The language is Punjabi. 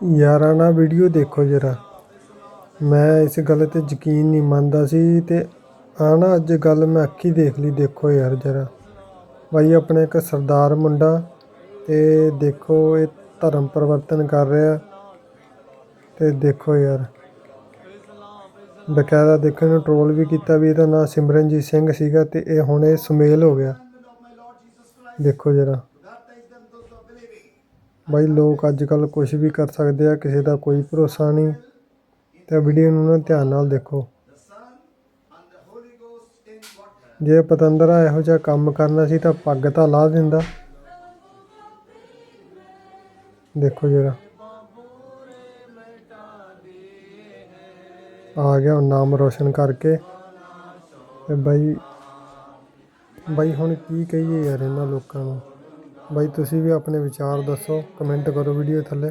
ਯਾਰਾਂ ਵੀਡੀਓ ਦੇਖੋ ਜਰਾ। ਮੈਂ ਇਸ ਗੱਲ ਤੇ ਯਕੀਨ ਨਹੀਂ ਮੰਨਦਾ ਸੀ ਅਤੇ ਆ ਨਾ ਅੱਜ ਗੱਲ ਮੈਂ ਅੱਖੀ ਦੇਖ ਲਈ, ਦੇਖੋ ਯਾਰ ਜਰਾ। ਬਾਈ ਆਪਣੇ ਇੱਕ ਸਰਦਾਰ ਮੁੰਡਾ ਤੇ ਦੇਖੋ ਇਹ ਧਰਮ ਪਰਿਵਰਤਨ ਕਰ ਰਿਹਾ ਅਤੇ ਦੇਖੋ ਯਾਰ। ਬਕਾਇਦਾ ਦੇਖਣ ਨੂੰ ਟਰੋਲ ਵੀ ਕੀਤਾ ਵੀ ਇਹਦਾ ਨਾਂ ਸਿਮਰਨਜੀਤ ਸਿੰਘ ਸੀਗਾ ਅਤੇ ਇਹ ਹੁਣ ਇਹ ਸੁਮੇਲ ਹੋ ਗਿਆ। ਦੇਖੋ ਜਰਾ। ਬਾਈ ਲੋਕ ਅੱਜ ਕੱਲ ਕੁਝ ਵੀ ਕਰ ਸਕਦੇ ਆ, ਕਿਸੇ ਦਾ ਕੋਈ ਭਰੋਸਾ ਨਹੀਂ। ਤੇ ਵੀਡੀਓ ਨੂੰ ਨਾ ਧਿਆਨ ਨਾਲ ਦੇਖੋ। ਜੇ ਪਤੰਦਰਾ ਇਹੋ ਜਿਹਾ ਕੰਮ ਕਰਨਾ ਸੀ ਤਾਂ ਪੱਗ ਤਾਂ ਲਾ ਦਿੰਦਾ। ਦੇਖੋ ਜਰਾ। ਆ ਗਿਆ ਹੁਣ ਨਾਮ ਰੋਸ਼ਨ ਕਰਕੇ। ਤੇ ਬਾਈ ਬਾਈ ਹੁਣ ਕੀ ਕਹੀਏ ਯਾਰ ਇਹਨਾਂ ਲੋਕਾਂ ਨੂੰ? ਬਾਈ ਤੁਸੀਂ ਵੀ ਆਪਣੇ ਵਿਚਾਰ ਦੱਸੋ ਕਮੈਂਟ ਕਰੋ ਵੀਡੀਓ ਥੱਲੇ।